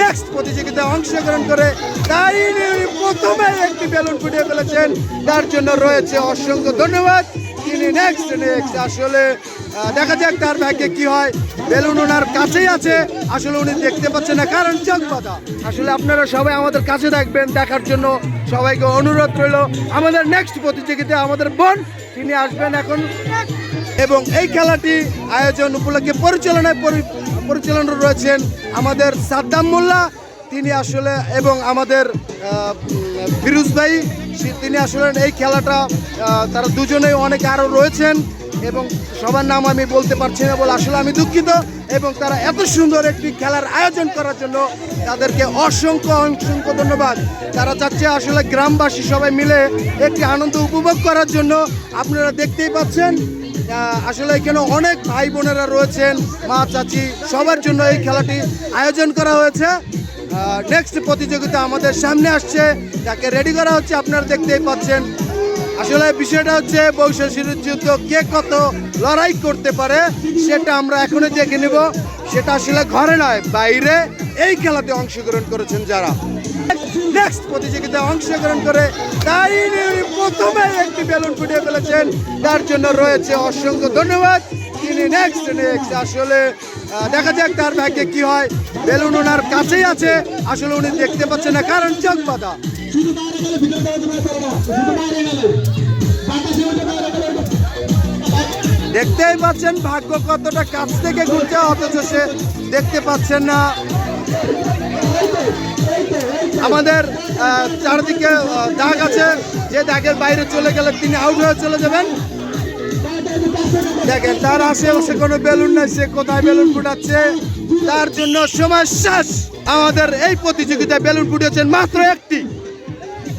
Next প্রতিযোগিতায় অংশগ্রহণ করে তাই প্রথমে একটি বেলুন ফুটিয়ে ফেলেছেন। তার জন্য রয়েছে অসংখ্য ধন্যবাদ। তিনি নেক্সট নেক্সট আসলে দেখা যাক তার ভাগ্যে কি হয়। বেলুন ওনার কাছেই আছে। আসলে উনি দেখতে পাচ্ছেন না, কারণ চোখ বাঁধা আসলে আপনারা সবাই আমাদের কাছে থাকবেন, দেখার জন্য সবাইকে অনুরোধ রইল। আমাদের নেক্সট প্রতিযোগিতায় আমাদের বোন, তিনি আসবেন এখন। এবং এই খেলাটি আয়োজন উপলক্ষে পরিচালনায় পরি- পরিচালনা রয়েছেন আমাদের সাদ্দাম মোল্লা। তিনি আসলে এবং আমাদের ফিরুজ ভাই তিনি আসলে এই খেলাটা তারা দুজনেই অনেক আরও রয়েছেন এবং সবার নাম আমি বলতে পারছি না বলে আসলে আমি দুঃখিত এবং তারা এত সুন্দর একটি খেলার আয়োজন করার জন্য তাদেরকে অসংখ্য অসংখ্য ধন্যবাদ। তারা চাচ্ছে আসলে গ্রামবাসী সবাই মিলে একটি আনন্দ উপভোগ করার জন্য। আপনারা দেখতেই পাচ্ছেন আসলে এখানে অনেক ভাই বোনেরা রয়েছেন, মা, চাচি, সবার জন্য এই খেলাটি আয়োজন করা হয়েছে। নেক্সট প্রতিযোগিতা আমাদের সামনে আসছে তাকে রেডি করা হচ্ছে আপনারা দেখতেই পাচ্ছেন। আসলে বিষয়টা হচ্ছে বৈশাখীর যুদ্ধ কে কত লড়াই করতে পারে, সেটা আমরা এখনই দেখে নিব। সেটা আসলে ঘরে নয়, বাইরে এই খেলাতে অংশগ্রহণ করেছেন যারা। নেক্সট প্রতিযোগিতায় অংশগ্রহণ করে তাই প্রথমে একটি বেলুন ফুটিয়ে ফেলেছেন। তার জন্য রয়েছে অসংখ্য ধন্যবাদ। তিনি নেক্সট নেক্সট আসলে দেখা যাক তার ভাগ্যে কি হয়। বেলুন ওনার কাছেই আছে। আসলে উনি দেখতে পাচ্ছেন না কারণ চোখ বাঁধা। দেখতেই পাচ্ছেন ভাগ্য কতটা কাছ থেকে ঘুরছে অথচ সে দেখতে পাচ্ছেন না। আমাদের চারদিকে দাগ আছে। যে দাগের বাইরে চলে গেলে তিনি আউট হয়ে চলে যাবেন। দেখেন, তার আশেপাশে কোনো বেলুন নাই, সে কোথায় বেলুন ফুটাচ্ছে? তার জন্য সময় শেষ। আমাদের এই প্রতিযোগিতায় বেলুন ফুটেছেন মাত্র একটি।